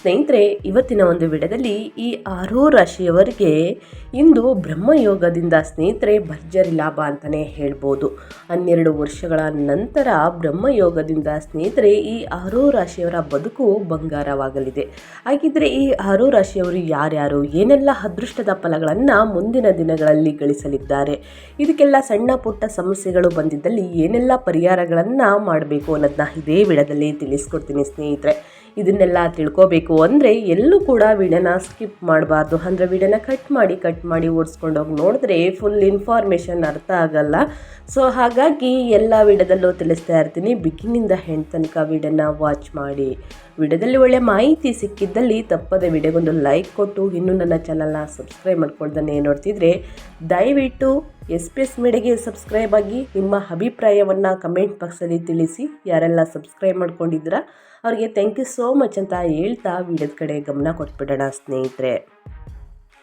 ಸ್ನೇಹಿತರೆ, ಇವತ್ತಿನ ಒಂದು ವಿಡಿಯೋದಲ್ಲಿ ಈ ಆರೋ ರಾಶಿಯವರಿಗೆ ಇಂದು ಬ್ರಹ್ಮಯೋಗದಿಂದ ಸ್ನೇಹಿತರೆ ಭರ್ಜರಿ ಲಾಭ ಅಂತಲೇ ಹೇಳ್ಬೋದು. ಹನ್ನೆರಡು ವರ್ಷಗಳ ನಂತರ ಬ್ರಹ್ಮಯೋಗದಿಂದ ಸ್ನೇಹಿತರೆ ಈ ಆರೋ ರಾಶಿಯವರ ಬದುಕು ಬಂಗಾರವಾಗಲಿದೆ. ಹಾಗಿದ್ರೆ ಈ ಆರೋ ರಾಶಿಯವರು ಯಾರ್ಯಾರು, ಏನೆಲ್ಲ ಅದೃಷ್ಟದ ಫಲಗಳನ್ನು ಮುಂದಿನ ದಿನಗಳಲ್ಲಿ ಗಳಿಸಲಿದ್ದಾರೆ, ಇದಕ್ಕೆಲ್ಲ ಸಣ್ಣ ಪುಟ್ಟ ಸಮಸ್ಯೆಗಳು ಬಂದಿದ್ದಲ್ಲಿ ಏನೆಲ್ಲ ಪರಿಹಾರಗಳನ್ನು ಮಾಡಬೇಕು ಅನ್ನೋದನ್ನ ಇದೇ ವಿಡದಲ್ಲಿ ತಿಳಿಸ್ಕೊಡ್ತೀನಿ ಸ್ನೇಹಿತರೆ. ಇದನ್ನೆಲ್ಲ ತಿಳ್ಕೋಬೇಕು ಅಂದರೆ ಎಲ್ಲೂ ಕೂಡ ವಿಡಿಯೋನ ಸ್ಕಿಪ್ ಮಾಡಬಾರ್ದು. ಅಂದರೆ ವಿಡಿಯೋನ ಕಟ್ ಮಾಡಿ ಕಟ್ ಮಾಡಿ ಓಡಿಸ್ಕೊಂಡೋಗಿ ನೋಡಿದ್ರೆ ಫುಲ್ ಇನ್ಫಾರ್ಮೇಷನ್ ಅರ್ಥ ಆಗಲ್ಲ. ಸೊ ಹಾಗಾಗಿ ಎಲ್ಲ ವಿಡಿಯೋದಲ್ಲೂ ತಿಳಿಸ್ತಾ ಇರ್ತೀನಿ. ಬಿಗಿನಿಂದ ಹೆಣ್ಣು ತನಕ ವಿಡಿಯೋನ ವಾಚ್ ಮಾಡಿ. ವಿಡಿಯೋದಲ್ಲಿ ಒಳ್ಳೆ ಮಾಹಿತಿ ಸಿಕ್ಕಿದ್ದಲ್ಲಿ ತಪ್ಪದೆ ವಿಡಿಯೋಗೊಂದು ಲೈಕ್ ಕೊಟ್ಟು ಇನ್ನೂ ನನ್ನ ಚಾನಲ್ನ ಸಬ್ಸ್ಕ್ರೈಬ್ ಮಾಡ್ಕೊಳ್ದನ್ನೇ ನೋಡ್ತಿದ್ರೆ, ದಯವಿಟ್ಟು ಎಸ್ ಪಿ ಎಸ್ ಮೀಡಿಯಾಗೆ ಸಬ್ಸ್ಕ್ರೈಬ್ ಆಗಿ ನಿಮ್ಮ ಅಭಿಪ್ರಾಯವನ್ನು ಕಮೆಂಟ್ ಬಾಕ್ಸಲ್ಲಿ ತಿಳಿಸಿ. ಯಾರೆಲ್ಲ ಸಬ್ಸ್ಕ್ರೈಬ್ ಮಾಡ್ಕೊಂಡಿದ್ದೀರಾ ಅವ್ರಿಗೆ ಥ್ಯಾಂಕ್ ಯು ಸೋ ಮಚ್ ಅಂತ ಹೇಳ್ತಾ ವಿಡಿಯೋದ ಕಡೆ ಗಮನ ಕೊಟ್ಬಿಡೋಣ ಸ್ನೇಹಿತರೆ.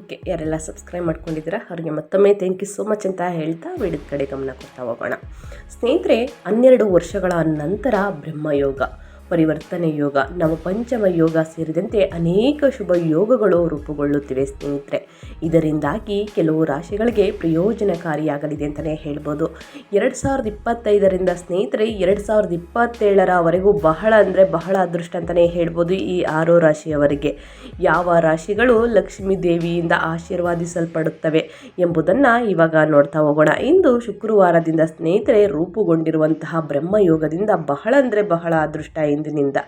ಓಕೆ, ಯಾರೆಲ್ಲ ಸಬ್ಸ್ಕ್ರೈಬ್ ಮಾಡ್ಕೊಂಡಿದ್ದೀರಾ, ಅವ್ರಿಗೆ ಮತ್ತೊಮ್ಮೆ ಥ್ಯಾಂಕ್ ಯು ಸೋ ಮಚ್ ಅಂತ ಹೇಳ್ತಾ ವೀಡಿಯೋದ ಕಡೆ ಗಮನ ಕೊಡ್ತಾ ಹೋಗೋಣ. ಸ್ನೇಹಿತರೆ, ಹನ್ನೆರಡು ವರ್ಷಗಳ ನಂತರ ಬ್ರಹ್ಮಯೋಗ. ಪರಿವರ್ತನೆ ಯೋಗ ನವಪಂಚಮ ಯೋಗ ಸೇರಿದಂತೆ ಅನೇಕ ಶುಭ ಯೋಗಗಳು ರೂಪುಗೊಳ್ಳುತ್ತಿವೆ ಸ್ನೇಹಿತರೆ. ಇದರಿಂದಾಗಿ ಕೆಲವು ರಾಶಿಗಳಿಗೆ ಪ್ರಯೋಜನಕಾರಿಯಾಗಲಿದೆ ಅಂತಲೇ ಹೇಳ್ಬೋದು. ಎರಡು ಸಾವಿರದ ಇಪ್ಪತ್ತೈದರಿಂದ ಸ್ನೇಹಿತರೆ, ಎರಡು ಸಾವಿರದ ಇಪ್ಪತ್ತೇಳರವರೆಗೂ ಬಹಳ ಅಂದರೆ ಬಹಳ ಅದೃಷ್ಟ ಅಂತಲೇ ಹೇಳ್ಬೋದು ಈ ಆರೋ ರಾಶಿಯವರಿಗೆ. ಯಾವ ರಾಶಿಗಳು ಲಕ್ಷ್ಮೀ ದೇವಿಯಿಂದ ಆಶೀರ್ವಾದಿಸಲ್ಪಡುತ್ತವೆ ಎಂಬುದನ್ನು ಇವಾಗ ನೋಡ್ತಾ ಹೋಗೋಣ. ಇಂದು ಶುಕ್ರವಾರದಿಂದ ಸ್ನೇಹಿತರೆ, ರೂಪುಗೊಂಡಿರುವಂತಹ ಬ್ರಹ್ಮಯೋಗದಿಂದ ಬಹಳ ಅಂದರೆ ಬಹಳ ಅದೃಷ್ಟ ಇಂದಿನಿಂದ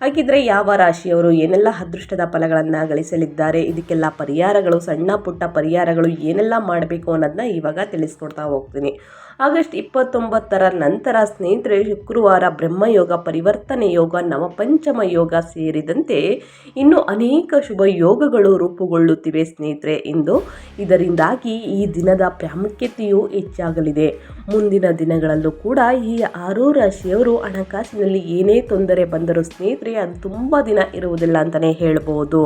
ಹಾಗಿದ್ರೆ ಯಾವ ರಾಶಿಯವರು ಏನೆಲ್ಲ ಅದೃಷ್ಟದ ಫಲಗಳನ್ನು ಗಳಿಸಲಿದ್ದಾರೆ, ಇದಕ್ಕೆಲ್ಲ ಪರಿಹಾರಗಳು, ಸಣ್ಣ ಪುಟ್ಟ ಪರಿಹಾರಗಳು ಏನೆಲ್ಲ ಮಾಡಬೇಕು ಅನ್ನೋದನ್ನ ಇವಾಗ ತಿಳಿಸ್ಕೊಡ್ತಾ ಹೋಗ್ತೀನಿ. ಆಗಸ್ಟ್ ಇಪ್ಪತ್ತೊಂಬತ್ತರ ನಂತರ ಸ್ನೇಹಿತರೆ ಶುಕ್ರವಾರ ಬ್ರಹ್ಮಯೋಗ, ಪರಿವರ್ತನೆ ಯೋಗ, ನವಪಂಚಮ ಯೋಗ ಸೇರಿದಂತೆ ಇನ್ನು ಅನೇಕ ಶುಭ ಯೋಗಗಳು ರೂಪುಗೊಳ್ಳುತ್ತಿವೆ ಸ್ನೇಹಿತರೆ. ಇಂದು ಇದರಿಂದಾಗಿ ಈ ದಿನದ ಪ್ರಾಮುಖ್ಯತೆಯು ಹೆಚ್ಚಾಗಲಿದೆ. ಮುಂದಿನ ದಿನಗಳಲ್ಲೂ ಕೂಡ ಈ ಆರೂ ರಾಶಿಯವರು ಹಣಕಾಸಿನಲ್ಲಿ ಏನೇ ತೊಂದರೆ ಬಂದರೂ ಸ್ನೇಹಿತರೆ, ಅದು ತುಂಬ ದಿನ ಇರುವುದಿಲ್ಲ ಅಂತಲೇ ಹೇಳ್ಬೋದು.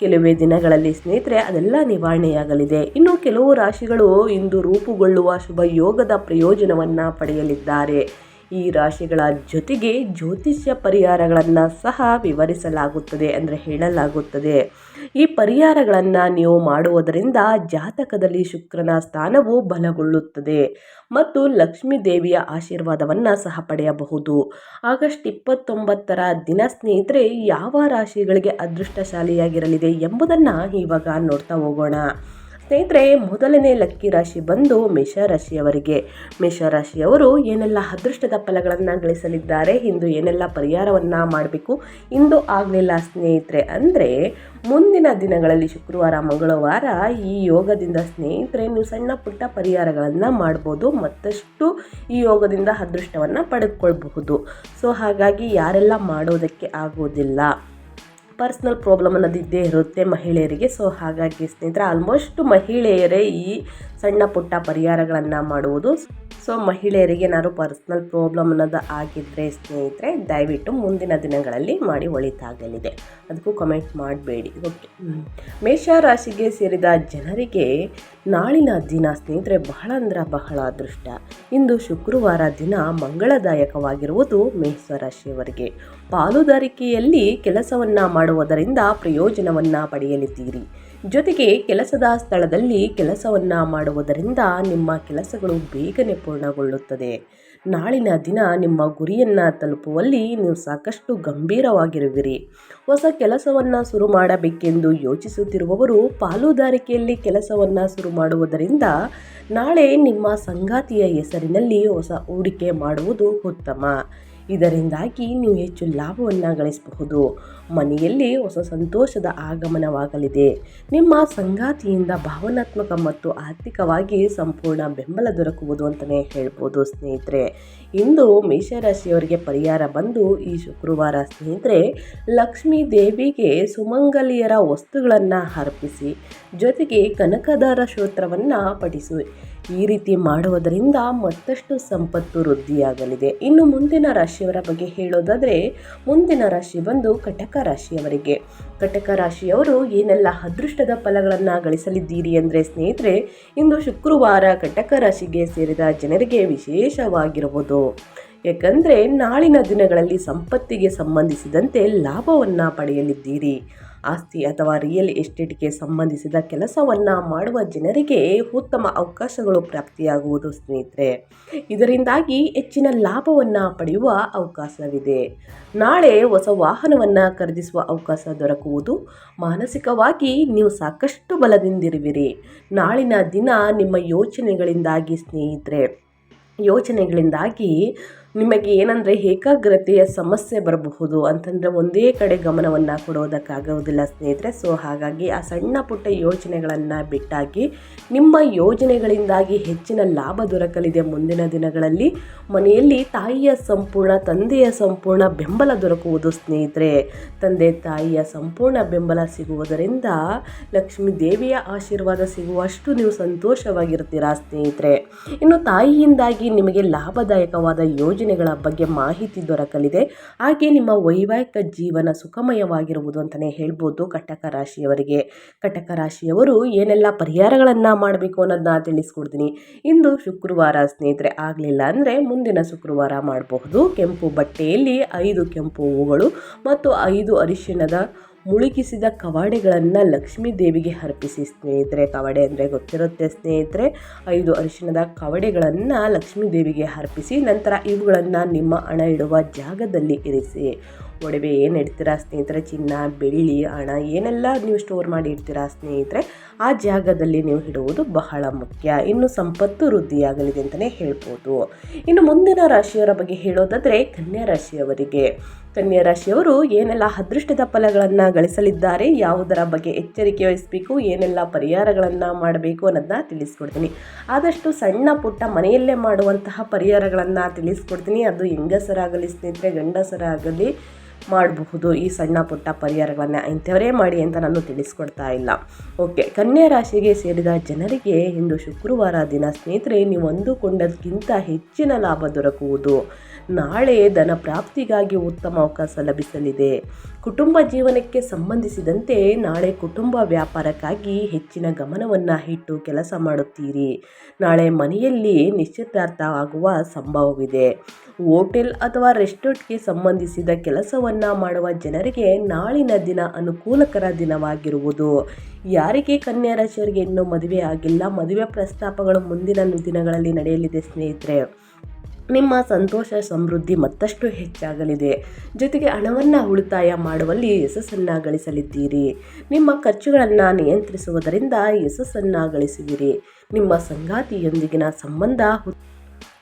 ಕೆಲವೇ ದಿನಗಳಲ್ಲಿ ಸ್ನೇಹಿತರೆ, ಅದೆಲ್ಲ ನಿವಾರಣೆಯಾಗಲಿದೆ. ಇನ್ನು ಕೆಲವು ರಾಶಿಗಳು ಇಂದು ರೂಪುಗೊಳ್ಳುವ ಶುಭ ಯೋಗದ ಪ್ರಯೋಜನವನ್ನು ಪಡೆಯಲಿದ್ದಾರೆ. ಈ ರಾಶಿಗಳ ಜೊತೆಗೆ ಜ್ಯೋತಿಷ್ಯ ಪರಿಹಾರಗಳನ್ನು ಸಹ ವಿವರಿಸಲಾಗುತ್ತದೆ ಅಂದರೆ ಹೇಳಲಾಗುತ್ತದೆ. ಈ ಪರಿಹಾರಗಳನ್ನು ನೀವು ಮಾಡುವುದರಿಂದ ಜಾತಕದಲ್ಲಿ ಶುಕ್ರನ ಸ್ಥಾನವು ಬಲಗೊಳ್ಳುತ್ತದೆ ಮತ್ತು ಲಕ್ಷ್ಮೀ ದೇವಿಯ ಆಶೀರ್ವಾದವನ್ನು ಸಹ ಪಡೆಯಬಹುದು. ಆಗಸ್ಟ್ ಇಪ್ಪತ್ತೊಂಬತ್ತರ ದಿನ ಸ್ನೇಹಿತರೆ, ಯಾವ ರಾಶಿಗಳಿಗೆ ಅದೃಷ್ಟಶಾಲಿಯಾಗಿರಲಿದೆ ಎಂಬುದನ್ನು ಇವಾಗ ನೋಡ್ತಾ ಹೋಗೋಣ. ಸ್ನೇಹಿತರೆ, ಮೊದಲನೇ ಲಕ್ಕಿ ರಾಶಿ ಬಂದು ಮೇಷರಾಶಿಯವರಿಗೆ ಮೇಷರಾಶಿಯವರು ಏನೆಲ್ಲ ಅದೃಷ್ಟದ ಫಲಗಳನ್ನು ಗಳಿಸಲಿದ್ದಾರೆ, ಇಂದು ಏನೆಲ್ಲ ಪರಿಹಾರವನ್ನು ಮಾಡಬೇಕು, ಇಂದು ಆಗಲಿಲ್ಲ ಸ್ನೇಹಿತರೆ ಅಂದರೆ, ಮುಂದಿನ ದಿನಗಳಲ್ಲಿ ಶುಕ್ರವಾರ, ಮಂಗಳವಾರ ಈ ಯೋಗದಿಂದ ಸ್ನೇಹಿತರೆ ನೀವು ಸಣ್ಣ ಪುಟ್ಟ ಪರಿಹಾರಗಳನ್ನು ಮಾಡ್ಬೋದು, ಮತ್ತಷ್ಟು ಈ ಯೋಗದಿಂದ ಅದೃಷ್ಟವನ್ನು ಪಡೆದುಕೊಳ್ಬಹುದು ಸೊ, ಹಾಗಾಗಿ ಯಾರೆಲ್ಲ ಮಾಡೋದಕ್ಕೆ ಆಗೋದಿಲ್ಲ. ಪರ್ಸ್ನಲ್ ಪ್ರಾಬ್ಲಮ್ ಅನ್ನೋದು ಇದ್ದೇ ಇರುತ್ತೆ ಮಹಿಳೆಯರಿಗೆ. ಸೊ ಹಾಗಾಗಿ ಸ್ನೇಹಿತರೆ ಆಲ್ಮೋಸ್ಟ್ ಮಹಿಳೆಯರೇ ಈ ಸಣ್ಣ ಪುಟ್ಟ ಪರಿಹಾರಗಳನ್ನು ಮಾಡುವುದು. ಸೊ ಮಹಿಳೆಯರಿಗೆ ಏನಾದ್ರು ಪರ್ಸ್ನಲ್ ಪ್ರಾಬ್ಲಮ್ ಅನ್ನೋದು ಆಗಿದ್ದರೆ ಸ್ನೇಹಿತರೆ, ದಯವಿಟ್ಟು ಮುಂದಿನ ದಿನಗಳಲ್ಲಿ ಮಾಡಿ ಒಳಿತಾಗಲಿದೆ. ಅದಕ್ಕೂ ಕಮೆಂಟ್ ಮಾಡಬೇಡಿ. ಓಕೆ ಮೇಷ ರಾಶಿಗೆ ಸೇರಿದ ಜನರಿಗೆ ನಾಳಿನ ದಿನ ಸ್ನೇಹಿತರೆ, ಬಹಳ ಅಂದ್ರೆ ಬಹಳ ಅದೃಷ್ಟ. ಇಂದು ಶುಕ್ರವಾರ ದಿನ ಮಂಗಳದಾಯಕವಾಗಿರುವುದು ಮೇಷ ರಾಶಿಯವರಿಗೆ. ಪಾಲುದಾರಿಕೆಯಲ್ಲಿ ಕೆಲಸವನ್ನು ಮಾಡುವುದರಿಂದ ಪ್ರಯೋಜನವನ್ನು ಪಡೆಯಲಿದ್ದೀರಿ. ಜೊತೆಗೆ ಕೆಲಸದ ಸ್ಥಳದಲ್ಲಿ ಕೆಲಸವನ್ನು ಮಾಡುವುದರಿಂದ ನಿಮ್ಮ ಕೆಲಸಗಳು ಬೇಗನೆ ಪೂರ್ಣಗೊಳ್ಳುತ್ತದೆ. ನಾಳಿನ ದಿನ ನಿಮ್ಮ ಗುರಿಯನ್ನು ತಲುಪುವಲ್ಲಿ ನೀವು ಸಾಕಷ್ಟು ಗಂಭೀರವಾಗಿರುವಿರಿ. ಹೊಸ ಕೆಲಸವನ್ನು ಶುರು ಮಾಡಬೇಕೆಂದು ಯೋಚಿಸುತ್ತಿರುವವರು ಪಾಲುದಾರಿಕೆಯಲ್ಲಿ ಕೆಲಸವನ್ನು ಶುರು ಮಾಡುವುದರಿಂದ ನಾಳೆ ನಿಮ್ಮ ಸಂಗಾತಿಯ ಹೆಸರಿನಲ್ಲಿ ಹೊಸ ಹೂಡಿಕೆ ಮಾಡುವುದು ಉತ್ತಮ. ಇದರಿಂದಾಗಿ ನೀವು ಹೆಚ್ಚು ಲಾಭವನ್ನು ಗಳಿಸಬಹುದು. ಮನೆಯಲ್ಲಿ ಹೊಸ ಸಂತೋಷದ ಆಗಮನವಾಗಲಿದೆ. ನಿಮ್ಮ ಸಂಗಾತಿಯಿಂದ ಭಾವನಾತ್ಮಕ ಮತ್ತು ಆರ್ಥಿಕವಾಗಿ ಸಂಪೂರ್ಣ ಬೆಂಬಲ ದೊರಕುವುದು ಅಂತಲೇ ಹೇಳ್ಬೋದು ಸ್ನೇಹಿತರೆ. ಇಂದು ಮೇಷರಾಶಿಯವರಿಗೆ ಪರಿಹಾರ ಬಂದು ಈ ಶುಕ್ರವಾರ ಸ್ನೇಹಿತರೆ, ಲಕ್ಷ್ಮೀ ದೇವಿಗೆ ಸುಮಂಗಲಿಯರ ವಸ್ತುಗಳನ್ನು ಅರ್ಪಿಸಿ, ಜೊತೆಗೆ ಕನಕದಾರ ಶ್ರೋತ್ರವನ್ನು ಪಠಿಸಿ. ಈ ರೀತಿ ಮಾಡುವುದರಿಂದ ಮತ್ತಷ್ಟು ಸಂಪತ್ತು ವೃದ್ಧಿಯಾಗಲಿದೆ. ಇನ್ನು ಮುಂದಿನ ರಾಶಿಯವರ ಬಗ್ಗೆ ಹೇಳೋದಾದರೆ, ಮುಂದಿನ ರಾಶಿ ಬಂದು ಕಟಕ ರಾಶಿಯವರಿಗೆ. ಕಟಕ ರಾಶಿಯವರು ಏನೆಲ್ಲ ಅದೃಷ್ಟದ ಫಲಗಳನ್ನು ಗಳಿಸಲಿದ್ದೀರಿ ಅಂದರೆ ಸ್ನೇಹಿತರೆ, ಇಂದು ಶುಕ್ರವಾರ ಕಟಕ ರಾಶಿಗೆ ಸೇರಿದ ಜನರಿಗೆ ವಿಶೇಷವಾಗಿರುವುದು ಯಾಕಂದರೆ ನಾಳಿನ ದಿನಗಳಲ್ಲಿ ಸಂಪತ್ತಿಗೆ ಸಂಬಂಧಿಸಿದಂತೆ ಲಾಭವನ್ನು ಪಡೆಯಲಿದ್ದೀರಿ. ಆಸ್ತಿ ಅಥವಾ ರಿಯಲ್ ಎಸ್ಟೇಟ್ಗೆ ಸಂಬಂಧಿಸಿದ ಕೆಲಸವನ್ನು ಮಾಡುವ ಜನರಿಗೆ ಉತ್ತಮ ಅವಕಾಶಗಳು ಪ್ರಾಪ್ತಿಯಾಗುವುದು ಸ್ನೇಹಿತರೆ. ಇದರಿಂದಾಗಿ ಹೆಚ್ಚಿನ ಲಾಭವನ್ನು ಪಡೆಯುವ ಅವಕಾಶವಿದೆ. ನಾಳೆ ಹೊಸ ವಾಹನವನ್ನು ಖರೀದಿಸುವ ಅವಕಾಶ ದೊರಕುವುದು. ಮಾನಸಿಕವಾಗಿ ನೀವು ಸಾಕಷ್ಟು ಬಲದಿಂದಿರುವಿರಿ. ನಾಳಿನ ದಿನ ನಿಮ್ಮ ಯೋಚನೆಗಳಿಂದಾಗಿ ಸ್ನೇಹಿತರೆ. ಯೋಚನೆಗಳಿಂದಾಗಿ ನಿಮಗೆ ಏನಂದರೆ ಏಕಾಗ್ರತೆಯ ಸಮಸ್ಯೆ ಬರಬಹುದು ಅಂತಂದರೆ ಒಂದೇ ಕಡೆ ಗಮನವನ್ನು ಕೊಡೋದಕ್ಕಾಗೋದಿಲ್ಲ ಸ್ನೇಹಿತರೆ. ಸೊ ಹಾಗಾಗಿ ಆ ಸಣ್ಣ ಪುಟ್ಟ ಯೋಜನೆಗಳನ್ನು ಬಿಟ್ಟಾಗಿ ನಿಮ್ಮ ಯೋಜನೆಗಳಿಂದಾಗಿ ಹೆಚ್ಚಿನ ಲಾಭ ದೊರಕಲಿದೆ ಮುಂದಿನ ದಿನಗಳಲ್ಲಿ. ಮನೆಯಲ್ಲಿ ತಾಯಿಯ ಸಂಪೂರ್ಣ, ತಂದೆಯ ಸಂಪೂರ್ಣ ಬೆಂಬಲ ದೊರಕುವುದು ಸ್ನೇಹಿತರೆ. ತಂದೆ, ತಾಯಿಯ ಸಂಪೂರ್ಣ ಬೆಂಬಲ ಸಿಗುವುದರಿಂದ ಲಕ್ಷ್ಮೀ ದೇವಿಯ ಆಶೀರ್ವಾದ ಸಿಗುವಷ್ಟು ನೀವು ಸಂತೋಷವಾಗಿರ್ತೀರಾ ಸ್ನೇಹಿತರೆ. ಇನ್ನು ತಾಯಿಯಿಂದಾಗಿ ನಿಮಗೆ ಲಾಭದಾಯಕವಾದ ಯೋಜನೆ ಯೋಜನೆಗಳ ಬಗ್ಗೆ ಮಾಹಿತಿ ದೊರಕಲಿದೆ. ಹಾಗೆ ನಿಮ್ಮ ವೈವಾಹಿಕ ಜೀವನ ಸುಖಮಯವಾಗಿರುವುದು ಅಂತಲೇ ಹೇಳ್ಬೋದು ಕಟಕ ರಾಶಿಯವರಿಗೆ. ಕಟಕ ರಾಶಿಯವರು ಏನೆಲ್ಲ ಪರಿಹಾರಗಳನ್ನು ಮಾಡಬೇಕು ಅನ್ನೋದನ್ನ ತಿಳಿಸ್ಕೊಡ್ತೀನಿ. ಇಂದು ಶುಕ್ರವಾರ ಸ್ನೇಹಿತರೆ, ಆಗಲಿಲ್ಲ ಅಂದರೆ ಮುಂದಿನ ಶುಕ್ರವಾರ ಮಾಡಬಹುದು. ಕೆಂಪು ಬಟ್ಟೆಯಲ್ಲಿ ಐದು ಕೆಂಪು ಹೂಗಳು ಮತ್ತು ಐದು ಅರಿಶಿಣದ ಮುಳುಗಿಸಿದ ಕವಾಡೆಗಳನ್ನು ಲಕ್ಷ್ಮೀ ದೇವಿಗೆ ಅರ್ಪಿಸಿ ಸ್ನೇಹಿತರೆ. ಕವಾಡೆ ಅಂದರೆ ಗೊತ್ತಿರುತ್ತೆ ಸ್ನೇಹಿತರೆ. ಐದು ಅರಿಶಿಣದ ಕವಡೆಗಳನ್ನು ಲಕ್ಷ್ಮೀ ದೇವಿಗೆ ಅರ್ಪಿಸಿ ನಂತರ ಇವುಗಳನ್ನು ನಿಮ್ಮ ಹಣ ಇಡುವ ಜಾಗದಲ್ಲಿ ಇರಿಸಿ. ಒಡವೆ ಏನು ಇಡ್ತೀರಾ ಸ್ನೇಹಿತರೆ? ಚಿನ್ನ, ಬೆಳ್ಳಿ, ಹಣ ಏನೆಲ್ಲ ನೀವು ಸ್ಟೋರ್ ಮಾಡಿ ಇಡ್ತೀರಾ ಸ್ನೇಹಿತರೆ, ಆ ಜಾಗದಲ್ಲಿ ನೀವು ಇಡುವುದು ಬಹಳ ಮುಖ್ಯ. ಇನ್ನು ಸಂಪತ್ತು ವೃದ್ಧಿಯಾಗಲಿದೆ ಅಂತಲೇ ಹೇಳ್ಬೋದು. ಇನ್ನು ಮುಂದಿನ ರಾಶಿಯವರ ಬಗ್ಗೆ ಹೇಳೋದಾದರೆ ಕನ್ಯಾ ರಾಶಿಯವರಿಗೆ. ಕನ್ಯಾ ರಾಶಿಯವರು ಏನೆಲ್ಲ ಅದೃಷ್ಟದ ಫಲಗಳನ್ನು ಗಳಿಸಲಿದ್ದಾರೆ, ಯಾವುದರ ಬಗ್ಗೆ ಎಚ್ಚರಿಕೆ ವಹಿಸಬೇಕು, ಏನೆಲ್ಲ ಪರಿಹಾರಗಳನ್ನು ಮಾಡಬೇಕು ಅನ್ನೋದನ್ನ ತಿಳಿಸ್ಕೊಡ್ತೀನಿ. ಆದಷ್ಟು ಸಣ್ಣ ಪುಟ್ಟ ಮನೆಯಲ್ಲೇ ಮಾಡುವಂತಹ ಪರಿಹಾರಗಳನ್ನು ತಿಳಿಸ್ಕೊಡ್ತೀನಿ. ಅದು ಹೆಂಗಸರಾಗಲಿ, ಸ್ನೇಹಿತರೆ, ಗಂಡಸರಾಗಲಿ ಮಾಡಬಹುದು. ಈ ಸಣ್ಣ ಪುಟ್ಟ ಪರಿಹಾರಗಳನ್ನು ಇಂಥವರೇ ಮಾಡಿ ಅಂತ ನಾನು ತಿಳಿಸ್ಕೊಡ್ತಾ ಇಲ್ಲ. ಓಕೆ, ಕನ್ಯಾ ರಾಶಿಗೆ ಸೇರಿದ ಜನರಿಗೆ ಇಂದು ಶುಕ್ರವಾರ ದಿನ ಸ್ನೇಹಿತರೆ, ನೀವು ಅಂದುಕೊಂಡದಕ್ಕಿಂತ ಹೆಚ್ಚಿನ ಲಾಭ ದೊರಕುವುದು. ನಾಳೆ ಧನ ಪ್ರಾಪ್ತಿಗಾಗಿ ಉತ್ತಮ ಅವಕಾಶ ಲಭಿಸಲಿದೆ. ಕುಟುಂಬ ಜೀವನಕ್ಕೆ ಸಂಬಂಧಿಸಿದಂತೆ ನಾಳೆ ಕುಟುಂಬ ವ್ಯಾಪಾರಕ್ಕಾಗಿ ಹೆಚ್ಚಿನ ಗಮನವನ್ನು ಇಟ್ಟು ಕೆಲಸ ಮಾಡುತ್ತೀರಿ. ನಾಳೆ ಮನೆಯಲ್ಲಿ ನಿಶ್ಚಿತಾರ್ಥ ಆಗುವ ಸಂಭವವಿದೆ. ಹೋಟೆಲ್ ಅಥವಾ ರೆಸ್ಟೋರೆಂಟ್ಗೆ ಸಂಬಂಧಿಸಿದ ಕೆಲಸವನ್ನು ಮಾಡುವ ಜನರಿಗೆ ನಾಳಿನ ದಿನ ಅನುಕೂಲಕರ ದಿನವಾಗಿರುವುದು. ಯಾರಿಗೆ ಕನ್ಯಾ ರಾಶಿಯವರಿಗೆ ಇನ್ನೂ ಮದುವೆ ಆಗಿಲ್ಲ, ಮದುವೆ ಪ್ರಸ್ತಾಪಗಳು ಮುಂದಿನ ದಿನಗಳಲ್ಲಿ ನಡೆಯಲಿದೆ ಸ್ನೇಹಿತರೆ. ನಿಮ್ಮ ಸಂತೋಷ ಸಮೃದ್ಧಿ ಮತ್ತಷ್ಟು ಹೆಚ್ಚಾಗಲಿದೆ. ಜೊತೆಗೆ ಹಣವನ್ನು ಉಳಿತಾಯ ಮಾಡುವಲ್ಲಿ ಯಶಸ್ಸನ್ನು ಗಳಿಸಲಿದ್ದೀರಿ. ನಿಮ್ಮ ಖರ್ಚುಗಳನ್ನು ನಿಯಂತ್ರಿಸುವುದರಿಂದ ಯಶಸ್ಸನ್ನು ಗಳಿಸುವಿರಿ. ನಿಮ್ಮ ಸಂಗಾತಿಯೊಂದಿಗಿನ ಸಂಬಂಧ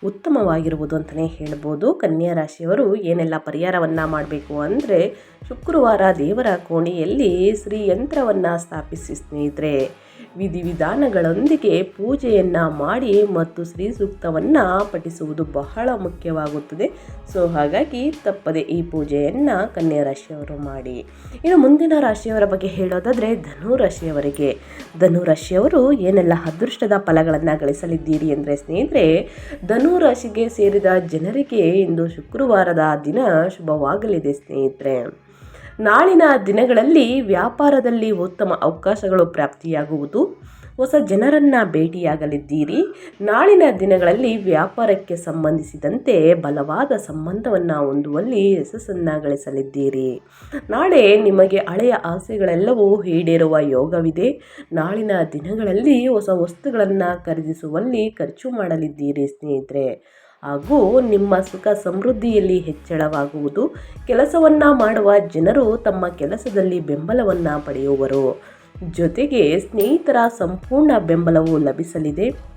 ಉತ್ತಮವಾಗಿರುವುದು ಅಂತಲೇ ಹೇಳ್ಬೋದು. ಕನ್ಯಾ ರಾಶಿಯವರು ಏನೆಲ್ಲ ಪರಿಹಾರವನ್ನು ಮಾಡಬೇಕು ಅಂದರೆ ಶುಕ್ರವಾರ ದೇವರ ಕೋಣೆಯಲ್ಲಿ ಶ್ರೀಯಂತ್ರವನ್ನು ಸ್ಥಾಪಿಸಿ ಸ್ನೇಹಿತರೆ ವಿಧಿವಿಧಾನಗಳೊಂದಿಗೆ ಪೂಜೆಯನ್ನು ಮಾಡಿ ಮತ್ತು ಶ್ರೀ ಸೂಕ್ತವನ್ನು ಪಠಿಸುವುದು ಬಹಳ ಮುಖ್ಯವಾಗುತ್ತದೆ. ಸೊ, ಹಾಗಾಗಿ ತಪ್ಪದೆ ಈ ಪೂಜೆಯನ್ನು ಕನ್ಯಾ ರಾಶಿಯವರು ಮಾಡಿ. ಇನ್ನು ಮುಂದಿನ ರಾಶಿಯವರ ಬಗ್ಗೆ ಹೇಳೋದಾದರೆ ಧನು ರಾಶಿಯವರಿಗೆ ಧನು ರಾಶಿಯವರು ಏನೆಲ್ಲ ಅದೃಷ್ಟದ ಫಲಗಳನ್ನು ಗಳಿಸಲಿದ್ದೀರಿ ಅಂದರೆ ಸ್ನೇಹಿತರೆ ಧನು ರಾಶಿಗೆ ಸೇರಿದ ಜನರಿಗೆ ಇಂದು ಶುಕ್ರವಾರದ ದಿನ ಶುಭವಾಗಲಿದೆ ಸ್ನೇಹಿತರೆ. ನಾಳಿನ ದಿನಗಳಲ್ಲಿ ವ್ಯಾಪಾರದಲ್ಲಿ ಉತ್ತಮ ಅವಕಾಶಗಳು ಪ್ರಾಪ್ತಿಯಾಗುವುದು. ಹೊಸ ಜನರನ್ನು ಭೇಟಿಯಾಗಲಿದ್ದೀರಿ. ನಾಳಿನ ದಿನಗಳಲ್ಲಿ ವ್ಯಾಪಾರಕ್ಕೆ ಸಂಬಂಧಿಸಿದಂತೆ ಬಲವಾದ ಸಂಬಂಧವನ್ನು ಹೊಂದುವಲ್ಲಿ ಯಶಸ್ಸನ್ನು ಗಳಿಸಲಿದ್ದೀರಿ ನಾಳೆ ನಿಮಗೆ ಹಳೆಯ ಆಸೆಗಳೆಲ್ಲವೂ ಈಡೇರುವ ಯೋಗವಿದೆ. ನಾಳಿನ ದಿನಗಳಲ್ಲಿ ಹೊಸ ವಸ್ತುಗಳನ್ನು ಖರೀದಿಸುವಲ್ಲಿ ಖರ್ಚು ಮಾಡಲಿದ್ದೀರಿ ಸ್ನೇಹಿತರೆ. ಹಾಗೂ ನಿಮ್ಮ ಸುಖ ಸಮೃದ್ಧಿಯಲ್ಲಿ ಹೆಚ್ಚಳವಾಗುವುದು ಕೆಲಸವನ್ನು ಮಾಡುವ ಜನರು ತಮ್ಮ ಕೆಲಸದಲ್ಲಿ ಬೆಂಬಲವನ್ನು ಪಡೆಯುವರು. ಜೊತೆಗೆ ಸ್ನೇಹಿತರ ಸಂಪೂರ್ಣ ಬೆಂಬಲವು ಲಭಿಸಲಿದೆ.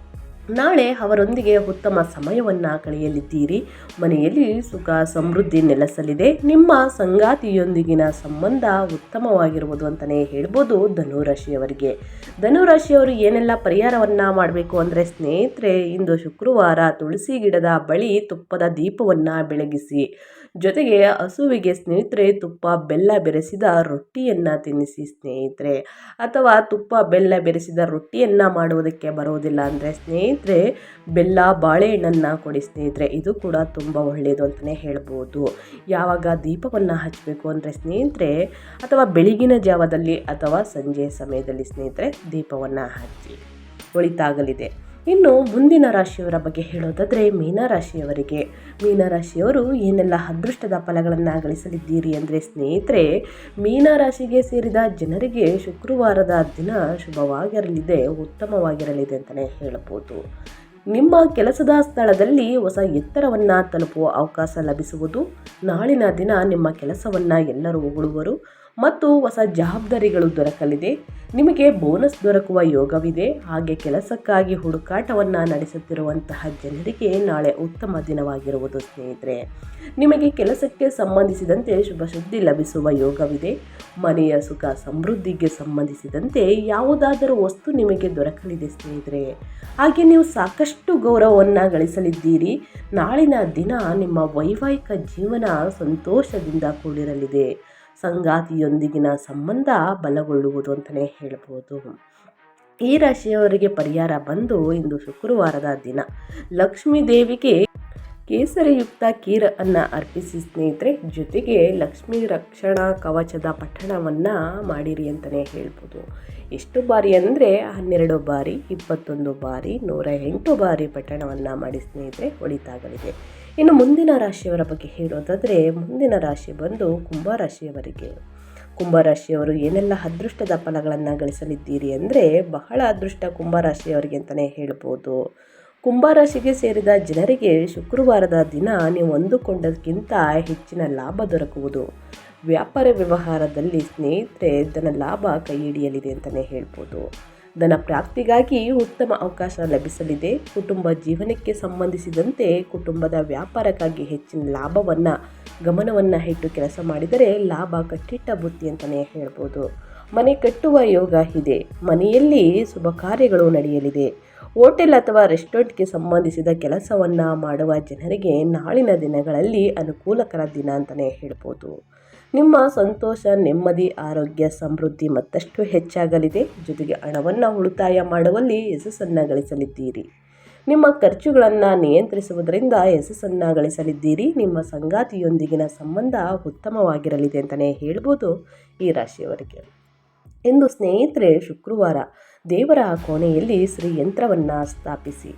ನಾಳೆ ಅವರೊಂದಿಗೆ ಉತ್ತಮ ಸಮಯವನ್ನು ಕಳೆಯಲಿದ್ದೀರಿ ಮನೆಯಲ್ಲಿ ಸುಖ, ಸಮೃದ್ಧಿ ನೆಲೆಸಲಿದೆ. ನಿಮ್ಮ ಸಂಗಾತಿಯೊಂದಿಗಿನ ಸಂಬಂಧ ಉತ್ತಮವಾಗಿರುವುದು ಅಂತಲೇ ಹೇಳ್ಬೋದು ಧನುರಾಶಿಯವರಿಗೆ. ಧನುರಾಶಿಯವರು ಏನೆಲ್ಲ ಪರಿಹಾರವನ್ನು ಮಾಡಬೇಕು ಅಂದರೆ ಸ್ನೇಹಿತರೆ, ಇಂದು ಶುಕ್ರವಾರ ತುಳಸಿ ಗಿಡದ ಬಳಿ ತುಪ್ಪದ ದೀಪವನ್ನು ಬೆಳಗಿಸಿ. ಜೊತೆಗೆ ಹಸುವಿಗೆ ಸ್ನೇಹಿತರೆ, ತುಪ್ಪ, ಬೆಲ್ಲ ಬೆರೆಸಿದ ರೊಟ್ಟಿಯನ್ನು ತಿನ್ನಿಸಿ ಸ್ನೇಹಿತರೆ. ಅಥವಾ ತುಪ್ಪ, ಬೆಲ್ಲ ಬೆರೆಸಿದ ರೊಟ್ಟಿಯನ್ನು ಮಾಡುವುದಕ್ಕೆ ಬರುವುದಿಲ್ಲ ಅಂದರೆ ಸ್ನೇಹಿತರೆ, ಬೆಲ್ಲ, ಬಾಳೆಹಣ್ಣನ್ನು ಕೊಡಿ ಸ್ನೇಹಿತರೆ. ಇದು ಕೂಡ ತುಂಬ ಒಳ್ಳೆಯದು ಅಂತಲೇ ಹೇಳ್ಬೋದು. ಯಾವಾಗ ದೀಪವನ್ನು ಹಚ್ಚಬೇಕು ಅಂದರೆ ಸ್ನೇಹಿತರೆ, ಅಥವಾ ಬೆಳಗಿನ ಜಾವದಲ್ಲಿ ಅಥವಾ ಸಂಜೆ ಸಮಯದಲ್ಲಿ ಸ್ನೇಹಿತರೆ, ದೀಪವನ್ನು ಹಚ್ಚಿ. ಒಳಿತಾಗಲಿದೆ. ಇನ್ನು ಮುಂದಿನ ರಾಶಿಯವರ ಬಗ್ಗೆ ಹೇಳೋದಾದರೆ ಮೀನರಾಶಿಯವರಿಗೆ ಮೀನರಾಶಿಯವರು ಏನೆಲ್ಲ ಅದೃಷ್ಟದ ಫಲಗಳನ್ನು ಗಳಿಸಲಿದ್ದೀರಿ ಅಂದರೆ ಸ್ನೇಹಿತರೆ ಮೀನರಾಶಿಗೆ ಸೇರಿದ ಜನರಿಗೆ ಶುಕ್ರವಾರದ ದಿನ ಶುಭವಾಗಿರಲಿದೆ, ಉತ್ತಮವಾಗಿರಲಿದೆ ಅಂತಲೇ ಹೇಳಬಹುದು ನಿಮ್ಮ ಕೆಲಸದ ಸ್ಥಳದಲ್ಲಿ ಹೊಸ ಎತ್ತರವನ್ನು ತಲುಪುವ ಅವಕಾಶ ಲಭಿಸುವುದು. ನಾಳಿನ ದಿನ ನಿಮ್ಮ ಕೆಲಸವನ್ನು ಎಲ್ಲರೂ ಹೊಗಳುವರು. ಮತ್ತು ಹೊಸ ಜವಾಬ್ದಾರಿಗಳು ದೊರಕಲಿದೆ. ನಿಮಗೆ ಬೋನಸ್ ದೊರಕುವ ಯೋಗವಿದೆ. ಹಾಗೆ ಕೆಲಸಕ್ಕಾಗಿ ಹುಡುಕಾಟವನ್ನು ನಡೆಸುತ್ತಿರುವಂತಹ ಜನರಿಗೆ ನಾಳೆ ಉತ್ತಮ ದಿನವಾಗಿರುವುದು ಸ್ನೇಹಿತರೆ. ನಿಮಗೆ ಕೆಲಸಕ್ಕೆ ಸಂಬಂಧಿಸಿದಂತೆ ಶುಭ ಸುದ್ದಿ ಲಭಿಸುವ ಯೋಗವಿದೆ. ಮನೆಯ ಸುಖ ಸಮೃದ್ಧಿಗೆ ಸಂಬಂಧಿಸಿದಂತೆ ಯಾವುದಾದರೂ ವಸ್ತು ನಿಮಗೆ ದೊರಕಲಿದೆ ಸ್ನೇಹಿತರೆ. ಹಾಗೆ ನೀವು ಸಾಕಷ್ಟು ಗೌರವವನ್ನು ಗಳಿಸಲಿದ್ದೀರಿ. ನಾಳಿನ ದಿನ ನಿಮ್ಮ ವೈವಾಹಿಕ ಜೀವನ ಸಂತೋಷದಿಂದ ಕೂಡಿರಲಿದೆ. ಸಂಗಾತಿಯೊಂದಿಗಿನ ಸಂಬಂಧ ಬಲಗೊಳ್ಳುವುದು ಅಂತಲೇ ಹೇಳ್ಬೋದು. ಈ ರಾಶಿಯವರಿಗೆ ಪರಿಹಾರ ಬಂದು ಇಂದು ಶುಕ್ರವಾರದ ದಿನ. ಲಕ್ಷ್ಮೀ ದೇವಿಗೆ ಕೇಸರಿಯುಕ್ತ ಕೀರ ಅನ್ನು ಅರ್ಪಿಸಿ ಸ್ನೇಹಿತರೆ, ಜೊತೆಗೆ ಲಕ್ಷ್ಮೀ ರಕ್ಷಣಾ ಕವಚದ ಪಠಣವನ್ನು ಮಾಡಿರಿ ಅಂತಲೇ ಹೇಳ್ಬೋದು. ಎಷ್ಟು ಬಾರಿ ಅಂದರೆ ಹನ್ನೆರಡು ಬಾರಿ, ಇಪ್ಪತ್ತೊಂದು ಬಾರಿ, ನೂರ ಎಂಟು ಬಾರಿ ಪಠಣವನ್ನು ಮಾಡಿ ಸ್ನೇಹಿತರೆ ಒಳಿತಾಗಲಿದೆ ಇನ್ನು ಮುಂದಿನ ರಾಶಿಯವರ ಬಗ್ಗೆ ಹೇಳೋದಾದರೆ ಮುಂದಿನ ರಾಶಿ ಬಂದು ಕುಂಭರಾಶಿಯವರಿಗೆ ಕುಂಭರಾಶಿಯವರು ಏನೆಲ್ಲ ಅದೃಷ್ಟದ ಫಲಗಳನ್ನು ಗಳಿಸಲಿದ್ದೀರಿ ಅಂದರೆ, ಬಹಳ ಅದೃಷ್ಟ ಕುಂಭರಾಶಿಯವರಿಗೆ ಅಂತಲೇ ಹೇಳ್ಬೋದು. ಕುಂಭರಾಶಿಗೆ ಸೇರಿದ ಜನರಿಗೆ ಶುಕ್ರವಾರದ ದಿನ ನೀವು ಅಂದುಕೊಂಡದಕ್ಕಿಂತ ಹೆಚ್ಚಿನ ಲಾಭ ದೊರಕುವುದು. ವ್ಯಾಪಾರ ವ್ಯವಹಾರದಲ್ಲಿ ಸ್ನೇಹಿತರೆ ಧನ ಲಾಭ ಕೈ ಹಿಡಿಯಲಿದೆ ಅಂತಲೇ ಹೇಳ್ಬೋದು. ಧನ ಪ್ರಾಪ್ತಿಗಾಗಿ ಉತ್ತಮ ಅವಕಾಶ ಲಭಿಸಲಿದೆ. ಕುಟುಂಬ ಜೀವನಕ್ಕೆ ಸಂಬಂಧಿಸಿದಂತೆ ಕುಟುಂಬದ ವ್ಯಾಪಾರಕ್ಕಾಗಿ ಹೆಚ್ಚಿನ ಲಾಭವನ್ನು, ಗಮನವನ್ನು ಇಟ್ಟು ಕೆಲಸ ಮಾಡಿದರೆ ಲಾಭ ಕಟ್ಟಿಟ್ಟ ಬುತ್ತಿ ಅಂತಲೇ ಹೇಳ್ಬೋದು. ಮನೆ ಕಟ್ಟುವ ಯೋಗ ಇದೆ. ಮನೆಯಲ್ಲಿ ಶುಭ ಕಾರ್ಯಗಳು ನಡೆಯಲಿದೆ. ಹೋಟೆಲ್ ಅಥವಾ ರೆಸ್ಟೋರೆಂಟ್ಗೆ ಸಂಬಂಧಿಸಿದ ಕೆಲಸವನ್ನು ಮಾಡುವ ಜನರಿಗೆ ನಾಳಿನ ದಿನಗಳಲ್ಲಿ ಅನುಕೂಲಕರ ದಿನ ಅಂತಲೇ ಹೇಳ್ಬೋದು. ನಿಮ್ಮ ಸಂತೋಷ, ನೆಮ್ಮದಿ, ಆರೋಗ್ಯ, ಸಮೃದ್ಧಿ ಮತ್ತಷ್ಟು ಹೆಚ್ಚಾಗಲಿದೆ. ಜೊತೆಗೆ ಹಣವನ್ನು ಉಳಿತಾಯ ಮಾಡುವಲ್ಲಿ ಯಶಸ್ಸನ್ನು ಗಳಿಸಲಿದ್ದೀರಿ. ನಿಮ್ಮ ಖರ್ಚುಗಳನ್ನು ನಿಯಂತ್ರಿಸುವುದರಿಂದ ಯಶಸ್ಸನ್ನು ಗಳಿಸಲಿದ್ದೀರಿ. ನಿಮ್ಮ ಸಂಗಾತಿಯೊಂದಿಗಿನ ಸಂಬಂಧ ಉತ್ತಮವಾಗಿರಲಿದೆ ಅಂತಲೇ ಹೇಳ್ಬೋದು ಈ ರಾಶಿಯವರಿಗೆ. ಇಂದು ಸ್ನೇಹಿತರೆ, ಶುಕ್ರವಾರ ದೇವರ ಕೋಣೆಯಲ್ಲಿ ಶ್ರೀ ಯಂತ್ರವನ್ನು ಸ್ಥಾಪಿಸಿ,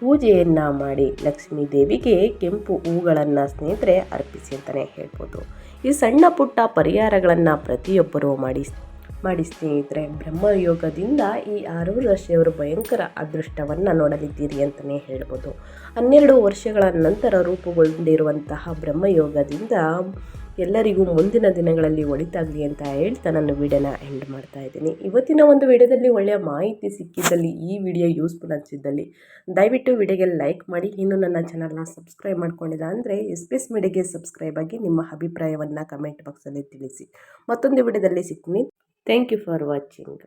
ಪೂಜೆಯನ್ನು ಮಾಡಿ ಲಕ್ಷ್ಮೀ ದೇವಿಗೆ ಕೆಂಪು ಹೂಗಳನ್ನು ಸ್ನೇಹಿತರೆ ಅರ್ಪಿಸಿ ಅಂತಲೇ ಹೇಳ್ಬೋದು. ಈ ಸಣ್ಣ ಪುಟ್ಟ ಪರಿಹಾರಗಳನ್ನು ಪ್ರತಿಯೊಬ್ಬರೂ ಮಾಡಿ ಮಾಡಿ ಸ್ನೇಹಿತರೆ, ಬ್ರಹ್ಮಯೋಗದಿಂದ ಈ ಆರು ರಾಶಿಯವರು ಭಯಂಕರ ಅದೃಷ್ಟವನ್ನು ನೋಡಲಿದ್ದೀರಿ ಅಂತಲೇ ಹೇಳ್ಬೋದು. ಹನ್ನೆರಡು ವರ್ಷಗಳ ನಂತರ ರೂಪುಗೊಂಡಿರುವಂತಹ ಬ್ರಹ್ಮಯೋಗದಿಂದ ಎಲ್ಲರಿಗೂ ಮುಂದಿನ ದಿನಗಳಲ್ಲಿ ಒಳಿತಾಗಲಿ ಅಂತ ಹೇಳ್ತಾ ನಾನು ವಿಡಿಯೋನ ಎಂಡ್ ಮಾಡ್ತಾ ಇದ್ದೀನಿ. ಇವತ್ತಿನ ಒಂದು ವಿಡಿಯೋದಲ್ಲಿ ಒಳ್ಳೆಯ ಮಾಹಿತಿ ಸಿಕ್ಕಿದ್ದಲ್ಲಿ, ಈ ವಿಡಿಯೋ ಯೂಸ್ಫುಲ್ ಅನಿಸಿದ್ದಲ್ಲಿ, ದಯವಿಟ್ಟು ವಿಡಿಯೋಗೆ ಲೈಕ್ ಮಾಡಿ. ಇನ್ನು ನನ್ನ ಚಾನಲ್ನ ಸಬ್ಸ್ಕ್ರೈಬ್ ಮಾಡ್ಕೊಂಡಿಲ್ಲ ಅಂದರೆ ಎಸ್ ಪಿ ಎಸ್ ಮೀಡಿಯಾಗೆ ಸಬ್ಸ್ಕ್ರೈಬ್ ಆಗಿ ನಿಮ್ಮ ಅಭಿಪ್ರಾಯವನ್ನು ಕಮೆಂಟ್ ಬಾಕ್ಸಲ್ಲಿ ತಿಳಿಸಿ. ಮತ್ತೊಂದು ವಿಡಿಯೋದಲ್ಲಿ ಸಿಗ್ತೀನಿ. Thank you for watching